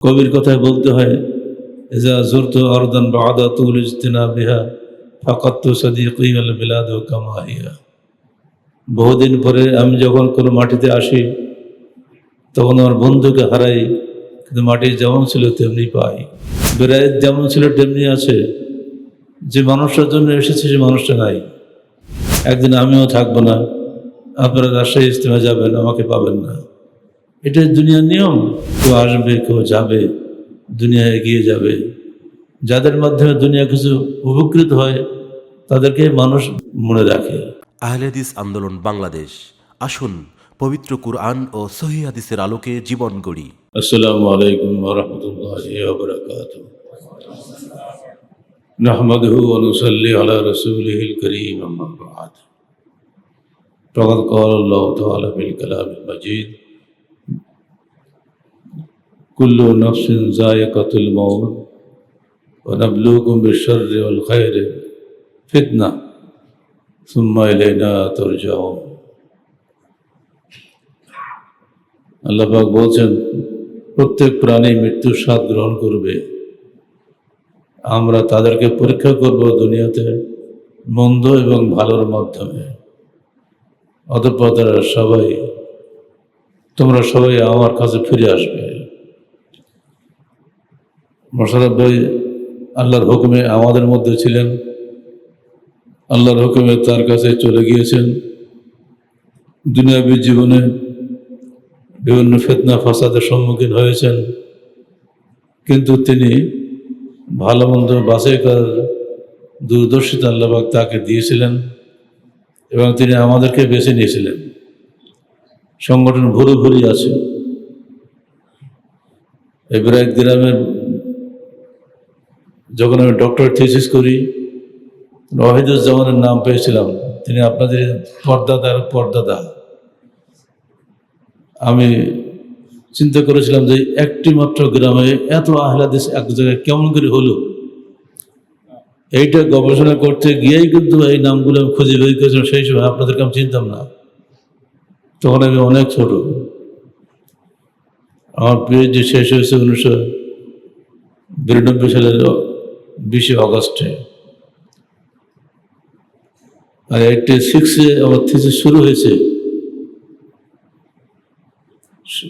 কবির কথায় বলতে হয় কামাহিয়া বহুদিন পরে আমি যখন কোনো মাটিতে আসি, তখন আমার বন্ধুকে হারাই, কিন্তু মাটি যেমন ছিল তেমনি পাই। বেড়ায় যেমন ছিল তেমনি আছে। যে মানুষটার জন্য এসেছে সে মানুষটা নাই। একদিন আমিও থাকব না। আপনারা রাজশাহী ইস্তেমা যাবেন, আমাকে পাবেন না। এটাই দুনিয়ার নিয়ম কেউ আসবে কেউ যাবে দুনিয়া এগিয়ে যাবে যাদের মাধ্যমে দুনিয়া কিছু উপকৃত হয় তাদেরকে মানুষ মনে রাখে আহলেদিস আন্দোলন বাংলাদেশ আসুন পবিত্র কুরআন ও সহি হাদিসের আলোকে জীবন গড়ি আসসালামু আলাইকুম ওরহমতুল্লাহ ওবরাকাত نحمده ونصلي على رسوله الكريم أما بعد فقد قال الله تعالى في الكلام المجيد كل نفس ذائقة الموت ونبلوكم بالشر والخير فتنة ثم إلينا ترجعون আল্লাহ পাক বলছেন প্রত্যেক প্রাণী মৃত্যুর স্বাদ গ্রহণ করবে আমরা তাদেরকে পরীক্ষা করব দুনিয়াতে মন্দ এবং ভালোর মাধ্যমে অতঃপর তারা সবাই তোমরা সবাই আমার কাছে ফিরে আসবে মোশারফ ভাই আল্লাহর হুকুমে আমাদের মধ্যে ছিলেন। আল্লাহর হুকুমে তার কাছে চলে গিয়েছেন। দুনিয়াবী জীবনে বিভিন্ন ফেতনা, ফাসাদের সম্মুখীন হয়েছেন। কিন্তু তিনি ভালো মন্দ বাছাই দূরদর্শিতা আল্লাহবাক তাকে দিয়েছিলেন এবং তিনি আমাদেরকে বেছে নিয়েছিলেন। সংগঠন ভুরি ভুরি আছে। এবার এক গ্রামের যখন আমি ডক্টর থিসিস করি ওয়াহিদুজ্জামানের নাম পেয়েছিলাম। তিনি আপনাদের পর্দাদার পর্দাদা। আমি চিন্তা করেছিলাম যে একটি মাত্র গ্রামে এত আহলাদিস এক জায়গায় কেমন করে হলো? এইটা গবেষণা করতে গিয়েই কিন্তু এই নামগুলো আমি খুঁজে বের করেছিলাম, সেই সময় আপনাদেরকে আমি চিনতাম না। তখন আমি অনেক ছোট। আমার পিএইচডি শেষ হয়েছে উনিশশো বিরানব্বই সালের বিশে অগস্টে আর এইটি সিক্সে আমার থিসিস শুরু হয়েছে।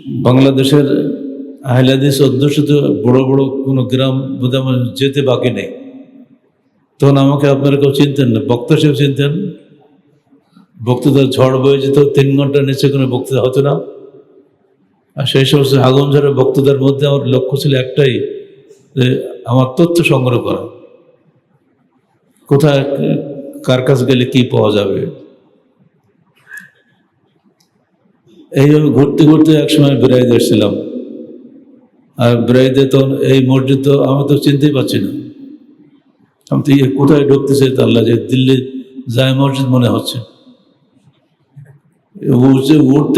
বাংলাদেশের আহলাদিস অধ্যুষিত বড় বড় কোনো গ্রাম বোধহয় আমার যেতে বাকি নেই। তখন আমাকে আপনারা কেউ চিনতেন না? বক্তা হিসেবে চিনতেন? বক্তৃতার ঝড় বয়ে যেত, তিন ঘণ্টার নিচে কোনো বক্তৃতা হতো না। আর সেই সমস্ত আগুন ঝড়ের বক্তৃতার মধ্যে আমার লক্ষ্য ছিল একটাই যে আমার তথ্য সংগ্রহ করা। কোথায়, কার কাছে গেলে কি পাওয়া যাবে? এইভাবে ঘুরতে ঘুরতে একসময় বেড়াইতে এসেছিলাম। আর বেড়াইতে তখন এই মসজিদ তো আমি তো চিনতেই পারছি না। আমি তো ইয়ে কোথায় ঢুকতেছে তো আল্লাহ যে দিল্লি যায় মসজিদ মনে হচ্ছে। উঠতে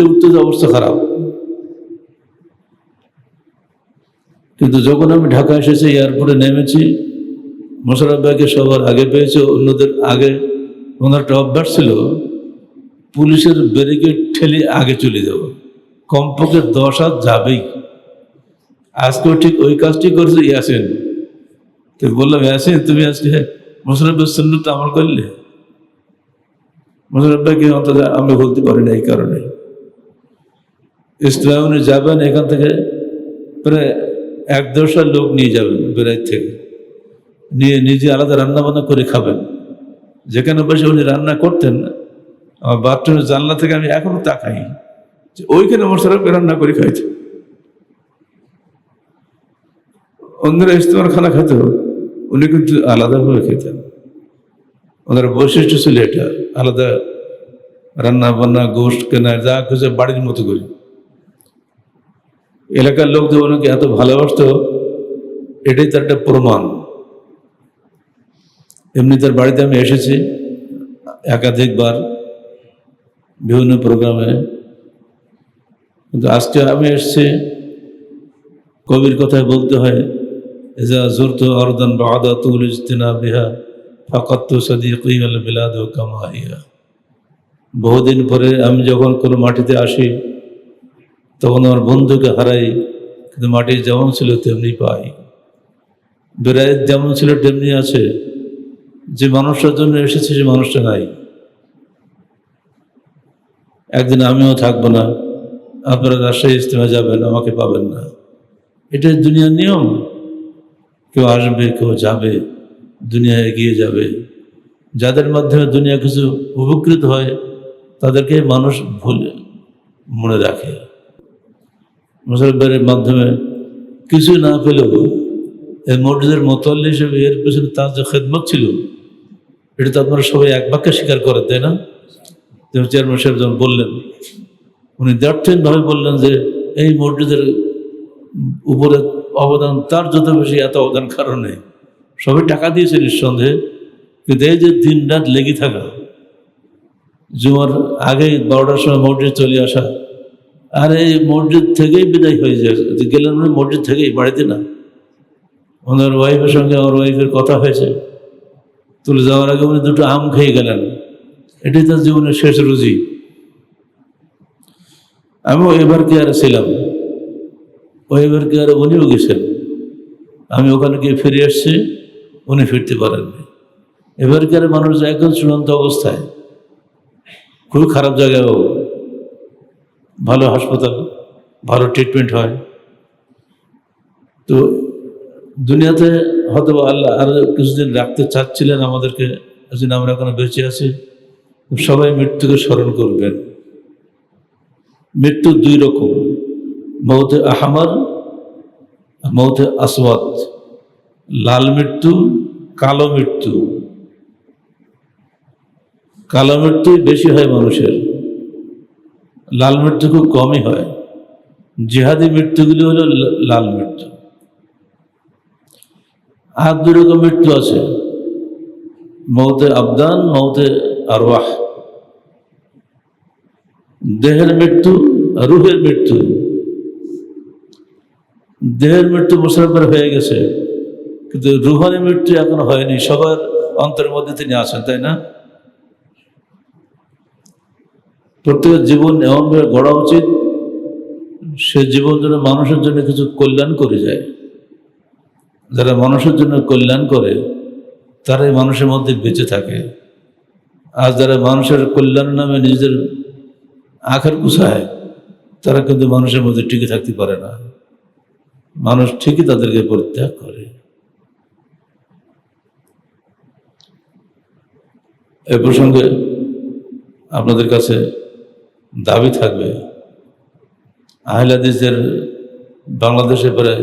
উঠতে তো অবস্থা খারাপ। কিন্তু যখন আমি ঢাকা এসেছি, এয়ারপোর্টে নেমেছি মোশারফ ভাইকে সবার আগে পেয়েছে, অন্যদের আগে। ওনার একটা অভ্যাস ছিল, পুলিশের ব্যারিকেড ঠেলে আগে চলে যাব কমপক্ষে দশ হাত যাবেই। আজকেও ঠিক ওই কাজটি করেছে ইয়াসিন। তো বললাম, ইয়াসিন, তুমি আজকে মোশারফের সুন্নত আমল করলে? মোশারফ ভাইকে অন্তত আমি বলতে পারি না এই কারণে। ইসলামে যাবেন এখান থেকে প্রায় এক দশটা লোক নিয়ে যাবেন বেড়াই থেকে। নিয়ে নিজে আলাদা রান্না বান্না করে খাবেন। যেখানে বসে উনি রান্না করতেন, আমার বাথরুমের জানলা থেকে আমি এখনও তাকাই। ওইখানে মোশারফকে রান্না করে খাইছে। অন্যরা ইস্তেমার খানা খেত, উনি কিন্তু আলাদাভাবে খেতেন। ওনার বৈশিষ্ট্য ছিল এটা, আলাদা রান্না বান্না গোষ্ঠ কেনা, যা খুঁজে বাড়ির মতো করি। এলাকার লোক যে ওনাকে এত ভালোবাসত, এটাই তার একটা প্রমাণ। এমনি তার বাড়িতে আমি এসেছি একাধিকবার বিভিন্ন প্রোগ্রামে। কিন্তু আজকে আমি এসছি, কবির কথায় বলতে হয় এজা জুরত অরদান বাদা তুল ইজতিনা বিহা ফাকাত্তু সদিকি বিলাদ কামাহিয়া বহুদিন পরে আমি যখন কোনো মাটিতে আসি তখন আমার বন্ধুকে হারাই, কিন্তু মাটি যেমন ছিল তেমনি পাই। বেড়ায় যেমন ছিল তেমনি আছে। যে মানুষটার জন্য এসেছে সে মানুষটা নাই। একদিন আমিও থাকব না। আপনারা রাজশাহী ইস্তেমা যাবেন, আমাকে পাবেন না। এটাই দুনিয়ার নিয়ম। কেউ আসবে, কেউ যাবে, দুনিয়া এগিয়ে যাবে। যাদের মাধ্যমে দুনিয়া কিছু উপকৃত হয়, তাদেরকে মানুষ ভুলে মনে রাখে। মুসলমানের মাধ্যমে কিছু না পেলেও এই মসজিদের মোতাল্লি হিসেবে এর পেছনে তার যে খেদমত ছিল, এটা তো আপনারা সবাই এক বাক্যে স্বীকার করেন, তাই না? যেমন চেয়ারম্যান সাহেব যখন বললেন, উনি ভাবে বললেন যে এই মসজিদের উপরে অবদান তার যত বেশি এত অবদান কারণে। সবাই টাকা দিয়েছে নিঃসন্দেহে, কিন্তু এই যে দিন রাত লেগে থাকা, জুমার আগেই বারোটার সময় মসজিদ চলে আসা আর মসজিদ থেকেই বিদায় হয়ে যায়। গেলেন উনি মসজিদ থেকেই, বাড়িতে না। ওনার ওয়াইফের সঙ্গে আমার ওয়াইফের কথা হয়েছে। তুলে যাওয়ার আগে উনি দুটো আম খেয়ে গেলেন। এটাই তার জীবনের শেষ রুজি। আমিও এবার কেয়ারে ছিলাম। ও এবার কেয়ারে উনিও গেছেন। আমি ওখানে গিয়ে ফিরে আসছি উনি ফিরতে পারেননি। এবার কেয়ারে মানুষ একদম চূড়ান্ত অবস্থায়। খুবই খারাপ জায়গায়ও ভালো হাসপাতাল, ভালো ট্রিটমেন্ট হয়। তো দুনিয়াতে হয়তো আল্লাহ আরও কিছুদিন রাখতে চাচ্ছিলেন আমাদেরকে যদি আমরা এখনও বেঁচে আছি। সবাই মৃত্যুকে স্মরণ করবেন। মৃত্যু দুই রকম মৌতে আহমার মৌতে আসওয়াদ। লাল মৃত্যু, কালো মৃত্যু। কালো মৃত্যুই বেশি হয় মানুষের। লাল মৃত্যু খুব কমই হয়। জিহাদি মৃত্যুগুলি হলো লাল মৃত্যু। আর দুই রকম মৃত্যু আছে। মৌতে আবদান, মৌতে আরওয়াহ। দেহের মৃত্যু, রুহের মৃত্যু। দেহের মৃত্যু মুসলমান হয়ে গেছে, কিন্তু রুহানি মৃত্যু এখনও হয়নি। সবার অন্তরের মধ্যে তিনি আছেন, তাই না? প্রত্যেকের জীবন এমনভাবে গড়া উচিত, সে জীবন যেন মানুষের জন্য কিছু কল্যাণ করে যায়। যারা মানুষের জন্য কল্যাণ করে, তারাই মানুষের মধ্যে বেঁচে থাকে। আর যারা মানুষের কল্যাণ নামে নিজেদের আখের গুছায়, তারা কিন্তু মানুষের মধ্যে টিকে থাকতে পারে না। মানুষ ঠিকই তাদেরকে পরিত্যাগ করে। এ প্রসঙ্গে আপনাদের কাছে দাবি থাকবে। আহিলাদিসের বাংলাদেশে প্রায়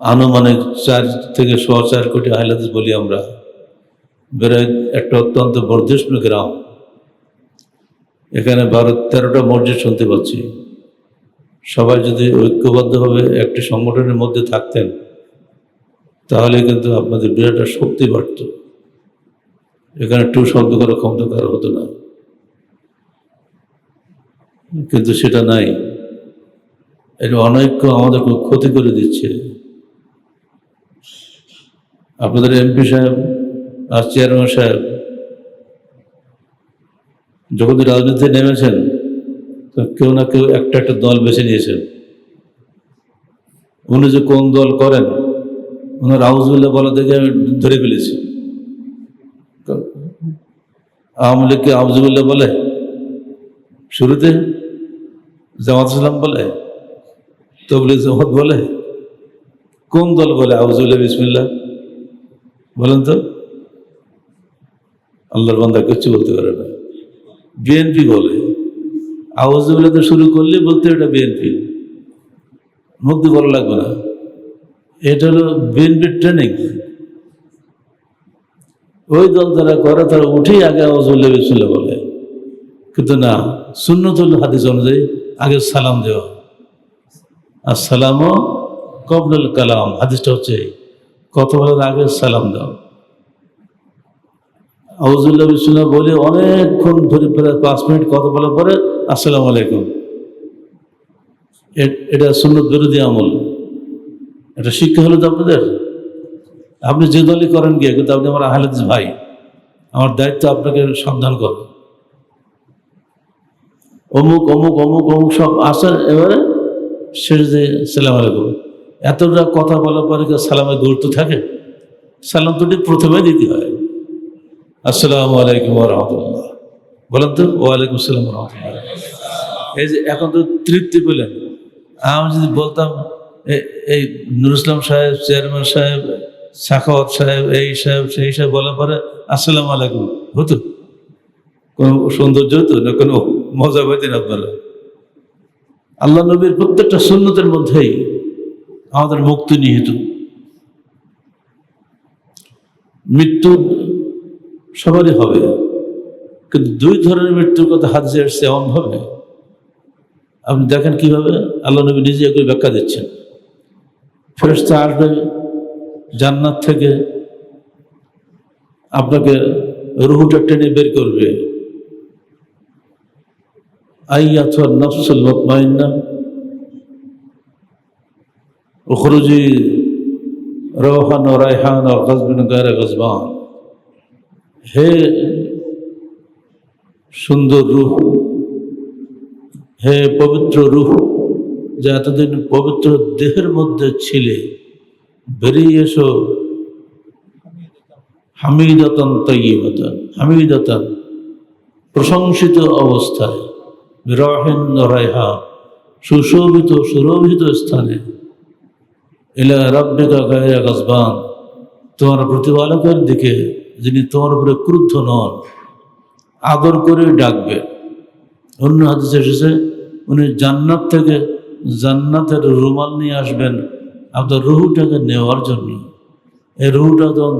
আনুমানিক চার থেকে সোয়া চার কোটি আহিলাদিস বলি আমরা। বেরোয় একটা অত্যন্ত বর্ধিষ্ণু গ্রাম। এখানে বারো তেরোটা মসজিদ শুনতে পাচ্ছি। সবাই যদি ঐক্যবদ্ধভাবে একটি সংগঠনের মধ্যে থাকতেন, তাহলে কিন্তু আপনাদের বিরাট শক্তি বাড়ত। এখানে টু শব্দ করার ক্ষমতা কারও হতো না। কিন্তু সেটা নাই। এটা অনৈক্য আমাদের খুব ক্ষতি করে দিচ্ছে। আপনাদের এমপি সাহেব আর চেয়ারম্যান সাহেব, যখন রাজনীতিতে নেমেছেন, তো কেউ না কেউ একটা একটা দল বেছে নিয়েছেন। উনি যে কোন দল করেন, ওনার আউজবুল্লাহ বলা দেখে আমি ধরে ফেলেছি। আওয়ামী লীগকে আউজবুল্লাহ বলে? শুরুতে জামাত ইসলাম বলে? তবলি জামাত বলে? কোন দল বলে? আউজুল্লাহ বিসমিল্লা বলেন তো। আল্লাহর বান্দা কিচ্ছু বলতে পারে না। বিএনপি বলে। আউজুল্লাহ তো শুরু করলে বলতে এটা বিএনপি। মুক্তি বলা লাগবে না। এটা হলো বিএনপির ট্রেনিং ওই দল যারা করে, তারা উঠেই আগে আউজুল্লাহ বিসমিল্লাহ বলে। কিন্তু না, সুন্নতুল হাদিস অনুযায়ী আগে সালাম দেওয়া। আর সালামও কবলুল কালাম। হাদিসটা হচ্ছে। কথা বলার আগে সালাম দাও। আউজুল্লাহ বিসমুল্লাহ বলে অনেকক্ষণ ধরে প্রায় পাঁচ মিনিট কথা বলার পরে আসসালামু আলাইকুম। এটা সুন্নত বিরোধী আমল। এটা শিক্ষা হলো তো আপনাদের? আপনি যে দলই করেন গিয়ে, কিন্তু আপনি আমার আহলাদিস ভাই। আমার দায়িত্ব আপনাকে সাবধান করা অমুক অমুক অমুক অমুক সব আসেন এবারে শেষ সালাম আলাইকুম। এতটা কথা বলার পরে সালামের গুরুত্ব থাকে? সালাম দুটি প্রথমে দিতে হয়। আসসালামু আলাইকুম রহমতুল্লাহ। বলেন তো ওয়ালাইকুম আসসালাম রহমতুল্লাহ। এই যে এখন তো তৃপ্তি পেলেন। আমি যদি বলতাম এই নুর ইসলাম সাহেব, চেয়ারম্যান সাহেব, সাখাওয়াত সাহেব, এই সাহেব, সেই সাহেব বলার পরে আসসালামু আলাইকুম, হতো? কোনো সৌন্দর্য হতো না কোনো? মজা পাইতেন আপনারা। আল্লাহ নবীর প্রত্যেকটা সুন্নতের মধ্যেই আমাদের মুক্তি নিহিত। মৃত্যু সবারই হবে, কিন্তু দুই ধরনের মৃত্যুর কথা হাদিসে এসছে এমনভাবে আপনি দেখেন কীভাবে আল্লাহ নবী নিজে এগুলো ব্যাখ্যা দিচ্ছেন। ফেরস্তা আসবে জান্নাত থেকে, আপনাকে রুহুটা টেনে বের করবে। আইয়াথুয়ার নফসুল মতমাইন্না। উখরুজি রওহান ও রায়হান ও গজবিন গায়রা গজবান। হে সুন্দর রূহ, হে পবিত্র রূহ, যে এতদিন পবিত্র দেহের মধ্যে ছিলে, বেরিয়ে এসো হামিদাতন তৈবতন হামিদাতন, প্রশংসিত অবস্থায়। রহেন রায়হা সুশোভিত, সুরভিত স্থানে। এলা রব্বিকা গায়া গজবান, তোমার প্রতিপালকের দিকে যিনি তোমার উপরে ক্রুদ্ধ নন, আদর করে ডাকবে। অন্য হাদিসে এসেছে, উনি জান্নাত থেকে জান্নাতের রুমাল নিয়ে আসবেন আপনার রুহুটাকে নেওয়ার জন্য। এই রুহুটা তখন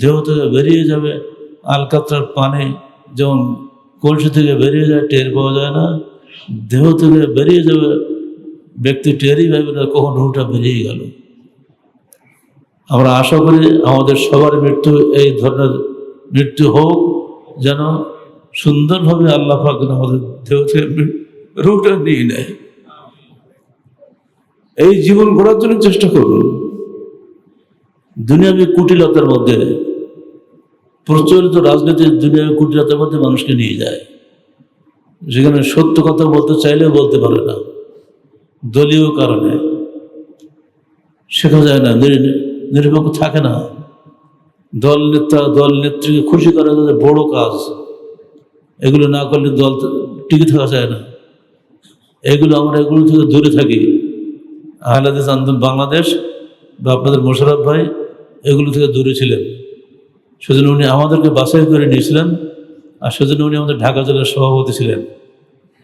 দেহ থেকে বেরিয়ে যাবে, আলকাত্রার পানি যেমন কলসি থেকে বেরিয়ে যায়, টের পাওয়া যায় না। দেহ থেকে বেরিয়ে যাবে, ব্যক্তি টেরই পাবে না, কখন রুহুটা বেরিয়ে গেল। আমরা আশা করি আমাদের সবার মৃত্যু এই ধরনের মৃত্যু হোক, যেন সুন্দরভাবে আল্লাহ পাক আমাদের দেহ থেকে রুটা নিয়ে নেয়। এই জীবন গড়ার জন্য চেষ্টা করুন। দুনিয়াবী কুটিলতার মধ্যে প্রচলিত রাজনীতির দুনিয়াবী কুটিলতার মধ্যে মানুষকে নিয়ে যায়। যেখানে সত্য কথা বলতে চাইলেও বলতে পারে না। দলীয় কারণে। শেখা যায় না, নির- নিরপেক্ষ থাকে না। দল নেতা, দল নেত্রীকে খুশি করা তাদের বড় কাজ। এগুলো না করলে দল টিকে থাকা যায় না। এগুলো আমরা এগুলো থেকে দূরে থাকি। আহলাদিস আন্দোলন বাংলাদেশ বা আপনাদের মোশারফ ভাই এগুলো থেকে দূরে ছিলেন। সেজন্য উনি আমাদেরকে বাছাই করে নিয়েছিলেন, আর সেজন্য উনি আমাদের ঢাকা জেলার সভাপতি ছিলেন।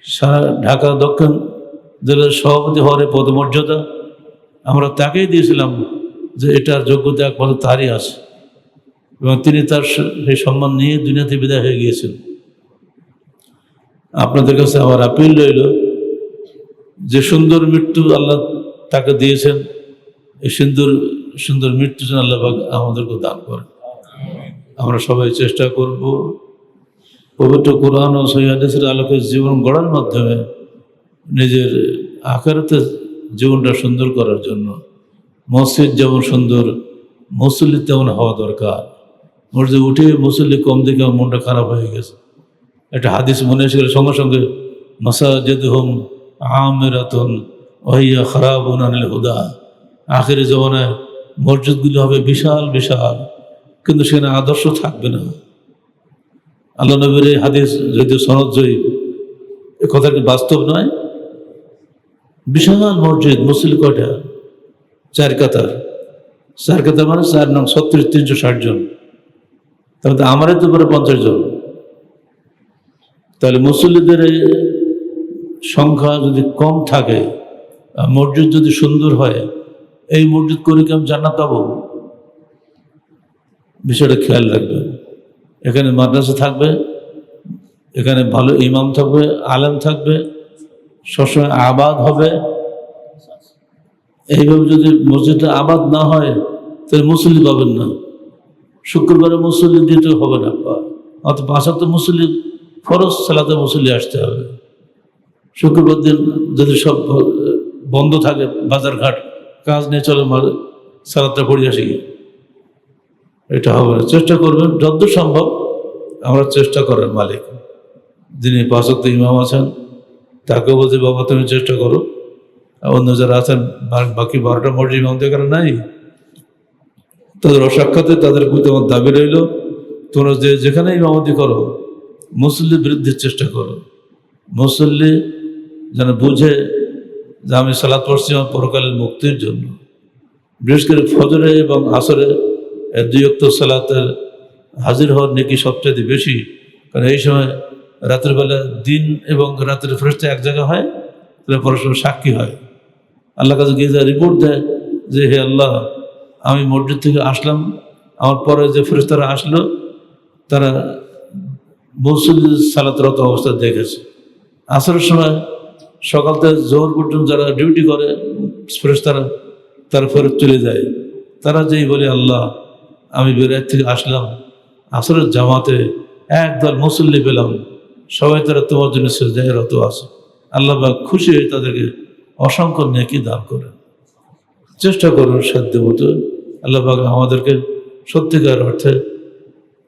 সারা ঢাকা দক্ষিণ জেলার সভাপতি হওয়ার পদমর্যাদা আমরা তাকেই দিয়েছিলাম যে এটার যোগ্যতা একমাত্র তারই আছে। এবং তিনি তার সেই সম্মান নিয়ে দুনিয়াতে বিদায় হয়ে গিয়েছেন। আপনাদের কাছে আমার আপিল রইল যে সুন্দর মৃত্যু আল্লাহ তাকে দিয়েছেন, এই সুন্দর সুন্দর মৃত্যু যেন আল্লাহ আমাদেরকে দান করেন। আমরা সবাই চেষ্টা করব পবিত্র কোরআন ও সৈয়াদেশের আলোকে জীবন গড়ার মাধ্যমে নিজের আকারতে জীবনটা সুন্দর করার জন্য। মসজিদ যেমন সুন্দর, মুসল্লি তেমন হওয়া দরকার। মসজিদে উঠে মুসল্লি কম দেখে আমার মনটা খারাপ হয়ে গেছে। একটা হাদিস মনে এসে গেলে সঙ্গে সঙ্গে, মাসাজেদ হোম আমেরাতন ওহিয়া খারাপ হুদা। আখেরি জমানায় মসজিদগুলো হবে বিশাল বিশাল। কিন্তু সেখানে আদর্শ থাকবে না। আল্লাহ নবীর এই হাদিস যদিও সনদ জয়ী, এ কথা কি বাস্তব নয়? বিশাল মসজিদ, মুসলিম কয়টা? চার কাতার। চার কাতার মানে চার নাম ছত্রিশ, তিনশো ষাট জন। তাহলে আমারই তো পরে পঞ্চাশ জন। তাহলে মুসল্লিদের সংখ্যা যদি কম থাকে মসজিদ যদি সুন্দর হয়, এই মসজিদ করে কি আমি জান্নাত পাবো? বিষয়টা খেয়াল রাখবেন এখানে মাদ্রাসা থাকবে, এখানে ভালো ইমাম থাকবে, আলেম থাকবে, সবসময় আবাদ হবে। এইভাবে যদি মসজিদটা আবাদ না হয়, তাহলে মুসল্লি পাবেন না। শুক্রবারে মুসল্লি দিতে হবে না। অত বাসাতে মুসল্লি, ফরজ সালাতে মুসল্লি আসতে হবে। শুক্রবার দিন যদি সব বন্ধ থাকে, বাজারঘাট, কাজ নিয়ে চলে, সালাদটা পড়ে আসি এটা হবে। চেষ্টা করবেন যতদূর সম্ভব, আমরা চেষ্টা করার মালিক। যিনি পাশক্ত ইমাম আছেন, তাকেও বলছি, বাবা, তুমি চেষ্টা করো। অন্য যারা আছেন বাকি বারোটা মসজিদ ইমাম এখানে নাই। তাদের অসাক্ষাতে তাদের প্রতি আমার দাবি রইল, তোমরা যে যেখানে ইমামতি করো মুসল্লি বৃদ্ধির চেষ্টা করো। মুসল্লি যেন বুঝে যে আমি সালাত পড়ছি আমার পরকালের মুক্তির জন্য। বিশেষ করে ফজরে এবং আসরে এই দুই অক্ত সালাতের হাজির হওয়ার নাকি সবচেয়ে বেশি কারণ এই সময় রাতের বেলা দিন এবং রাতের ফেরস্তা এক জায়গা হয়, তাহলে পরস্পর সাক্ষী হয়। আল্লাহ কাছে গিয়ে যা রিপোর্ট দেয় যে, হে আল্লাহ, আমি মসজিদ থেকে আসলাম, আমার পরে যে ফেরস্তারা আসলো, তারা মুসল্লি সালাতরত অবস্থা দেখেছে। আসরের সময় সকাল থেকে জোহর পর্যন্ত যারা ডিউটি করে, ফেরস্তারা, তারা ফেরত চলে যায়। তারা যেই বলে, আল্লাহ আমি বেড়ার থেকে আসলাম। আসরের জামাতে একদল মুসল্লি পেলাম। সবাই তারা তোমার জন্য সেজায় রত আছে। আল্লাহ খুশি হয়ে তাদেরকে অসংখ্য নেকি দান করে চেষ্টা করুন সাধ্য মতো। আল্লাহ পাক আমাদেরকে সত্যিকার অর্থে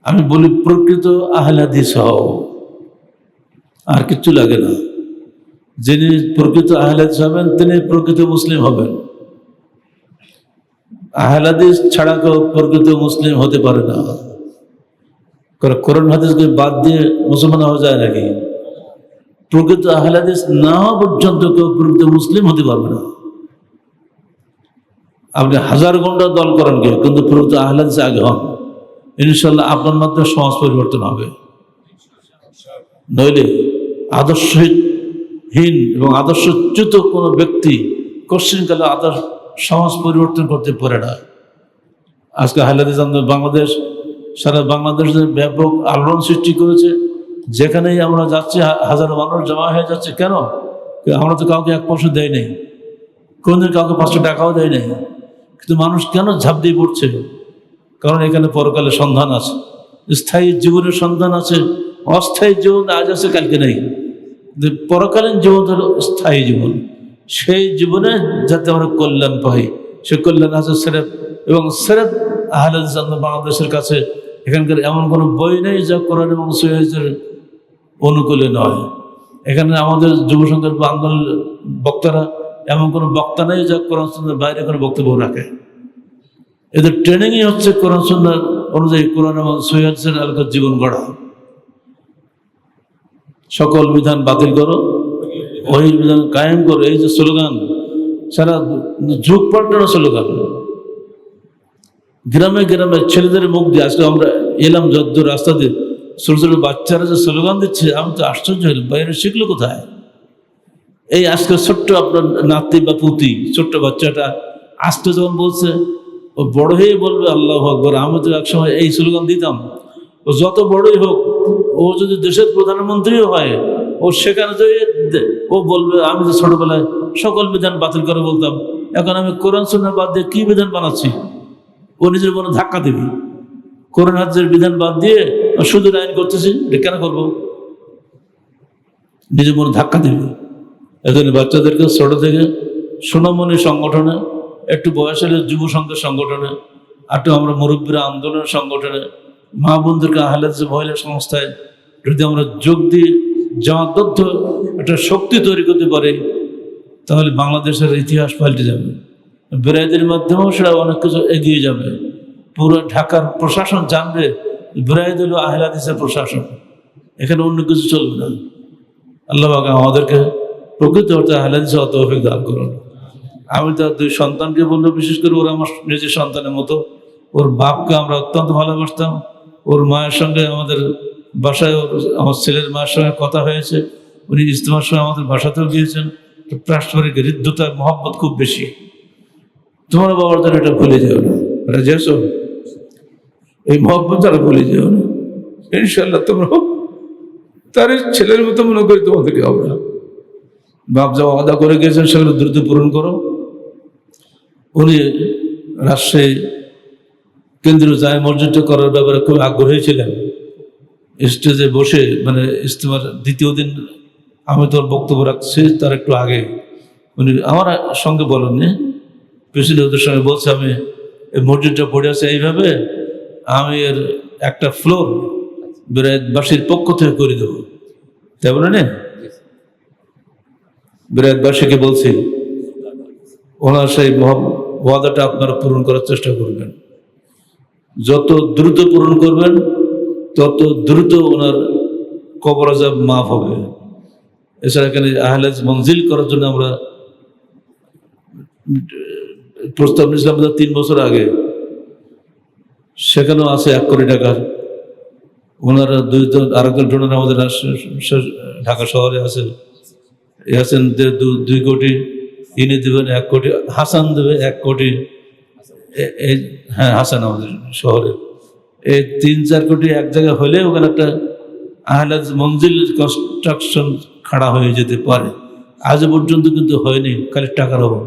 আমি বলি প্রকৃত আহলাদিস হও আর কিচ্ছু লাগে না। যিনি প্রকৃত আহলাদিস হবেন, তিনি প্রকৃত মুসলিম হবেন। আহলাদিস ছাড়া কেউ প্রকৃত মুসলিম হতে পারে না। কোরআন হাদিসকে বাদ দিয়ে মুসলমান হওয়া যায় নাকি? প্রকৃত আহলাদিস না পর্যন্ত কেউ প্রকৃত মুসলিম হতে পারবে না। আপনি হাজার ঘণ্টা দল করেন কেউ, কিন্তু প্রকৃত আহলাদিস আগে হন। ইনশাল্লাহ আপনার মাধ্যমে সমাজ পরিবর্তন হবে। নইলে আদর্শহীন এবং আদর্শচ্যুত কোনো ব্যক্তি কোশ্চিনকালে আদর্শ সমাজ পরিবর্তন করতে পারে না। আজকে হাইলাদিস আন্দোলন বাংলাদেশ, সারা বাংলাদেশের ব্যাপক আলোড়ন সৃষ্টি করেছে। যেখানেই আমরা যাচ্ছি হাজারো মানুষ জমা হয়ে যাচ্ছে। কেন? আমরা তো কাউকে এক পয়সা দেয় নেই। কোনদিন কাউকে পাঁচশো টাকাও দেয় নেই। কিন্তু মানুষ কেন ঝাঁপ দিয়ে পড়ছে? কারণ এখানে পরকালে সন্ধান আছে। স্থায়ী জীবনের সন্ধান আছে। অস্থায়ী জীবন আজ আছে, কালকে নেই। পরকালীন জীবন হলো স্থায়ী জীবন। সেই জীবনে যাতে আমরা কল্যাণ পাই সে কল্যাণ আছে সেরেফ এবং সেরেফ আহলাদ বাংলাদেশের কাছে এখানকার এমন কোনো বই নেই যা কোরআন এবং সৈয়দের অনুকূলে নয়। এখানে আমাদের যুব সংঘের বা আন্দোলন বক্তারা এমন কোনো বক্তা নেই যা কোরআন বাইরে কোনো বক্তব্য রাখে। এদের ট্রেনিংই হচ্ছে কোরআন অনুযায়ী কোরআন এবং সৈয়দের আলোকের জীবন গড়া। সকল বিধান বাতিল করো। ওই কায়েম করো, এই যে স্লোগান, সারা যুগ পাল্টানো স্লোগান। গ্রামে গ্রামে ছেলেদের মুখ দিয়ে আজকে আমরা এলাম যদ্দ রাস্তা দিয়ে। ছোট ছোট বাচ্চারা যে স্লোগান দিচ্ছে, আমি তো আশ্চর্য হলাম বাইরে শিখলো কোথায়? এই আজকে ছোট্ট আপনার নাতি বা পুতি, ছোট্ট বাচ্চাটা আজকে যখন বলছে, ও বড় হয়ে বলবে, আল্লাহ আকবর, আমি তো একসময় এই স্লোগান দিতাম। ও যত বড়ই হোক, ও যদি দেশের প্রধানমন্ত্রীও হয় ও সেখানে যে ও বলবে, আমি যে ছোটবেলায় সকল বিধান বাতিল করে বলতাম, এখন আমি কোরআন সুন্নাহ বাদ দিয়ে কি বিধান বানাচ্ছি? ও নিজের মনে ধাক্কা দিবি। কোরআন হাজের বিধান বাদ দিয়ে শুধু আইন করতেছি কেন করব? নিজের মনে ধাক্কা দিবি। এজন্য বাচ্চাদেরকে ছোট থেকে সোনামণি সংগঠনে, একটু বয়স হলে যুব সংঘের সংগঠনে, একটু আমরা মুরব্বীরা আন্দোলনের সংগঠনে, মা বোনদেরকে আহ্লাদ মহিলা সংস্থায় যদি আমরা যোগ দিয়ে জামাতবদ্ধ একটা শক্তি তৈরি করতে পারে, তাহলে বাংলাদেশের ইতিহাস পাল্টে যাবে। বেরাইদের মাধ্যমেও সেটা অনেক কিছু এগিয়ে যাবে। পুরো ঢাকার প্রশাসন জানবে বেরাইদ হলো আহলাদিসের প্রশাসন। এখানে অন্য কিছু চলবে না। আল্লাহ আমাদেরকে প্রকৃত অর্থে আহলাদিস অভিজ্ঞ দান করুন। আমি তার দুই সন্তানকে বলল বিশেষ করে ওরা আমার নিজের সন্তানের মতো। ওর বাপকে আমরা অত্যন্ত ভালোবাসতাম। ওর মায়ের সঙ্গে আমাদের বাসায় আমার ছেলের মায়ের সঙ্গে কথা হয়েছে, উনি ইজতেমার সঙ্গে আমাদের বাসাতেও গিয়েছেন। পারস্পরিক হৃদ্যতা মহব্বত খুব বেশি। তোমার বাবার দ্বারা এটা ভুলে যেও না। এটা এই মহব্বত তারা ভুলে যেও না। ইনশাল্লাহ তোমরা তার ছেলের মতো মনে করি তোমাদেরকে আমরা বাপ যা আদা করে গেছেন সেগুলো দ্রুত পূরণ করো। উনি রাজশাহী কেন্দ্রীয় জায় মসজিদটা করার ব্যাপারে খুব আগ্রহী ছিলেন। স্টেজে বসে মানে ইস্তেমার দ্বিতীয় দিন আমি তোর বক্তব্য রাখছি, তার একটু আগে। উনি আমার সঙ্গে বলেননি প্রেসিডেন্টের সঙ্গে বলছে, আমি এই মসজিদটা পড়ে আছে এইভাবে, আমি এর একটা ফ্লোর বেরায়তবাসীর পক্ষ থেকে করে দেবো। তাই বলে না? বেরায়তবাসীকে বলছি, ওনার সেই ওয়াদাটা আপনারা পূরণ করার চেষ্টা করবেন। যত দ্রুত পূরণ করবেন তত দ্রুত ওনার কবর আজাব মাফ হবে। এছাড়া এখানে আহলেজ মঞ্জিল করার জন্য আমরা, প্রস্তাব নিয়েছিলাম তিন বছর আগে। সেখানেও আছে এক কোটি টাকার। ওনারা দুইজন, আরেকজন ডোনার আমাদের ঢাকা শহরে আছেন দুই কোটি, ইনি দেবেন এক কোটি, হাসান দেবে এক কোটি। হ্যাঁ হাসান আমাদের শহরে। এই তিন, চার কোটি এক জায়গায় হলে ওখানে একটা আহলাদ মঞ্জিল কনস্ট্রাকশন খাড়া হয়ে যেতে পারে। আজ পর্যন্ত কিন্তু হয়নি, খালি টাকার অভাব।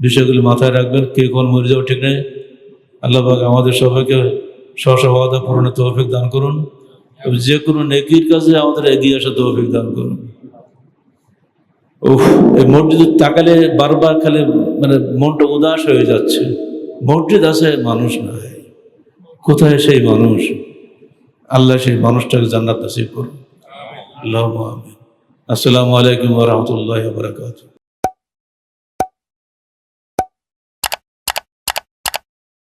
বিষয়গুলি মাথায় রাখবেন, কে কোন মরে যাওয়া ঠিক নেই। আল্লাহ পাক আমাদের সবাইকে স্বস্বভাবতা পূরণের তৌফিক দান করুন। যে কোনো নেকির কাজে আমাদের এগিয়ে আসা তৌফিক দান করুন। এই মসজিদের তাকালে বারবার খালি মানে মনটা উদাস হয়ে যাচ্ছে। মসজিদ আছে, মানুষ নাই। কোথায় সেই মানুষ? আল্লাহ সেই মানুষটাকে জান্নাত নাসিব করুন আসসালামু আলাইকুম রহমতুল্লাহ বারকাতুহ।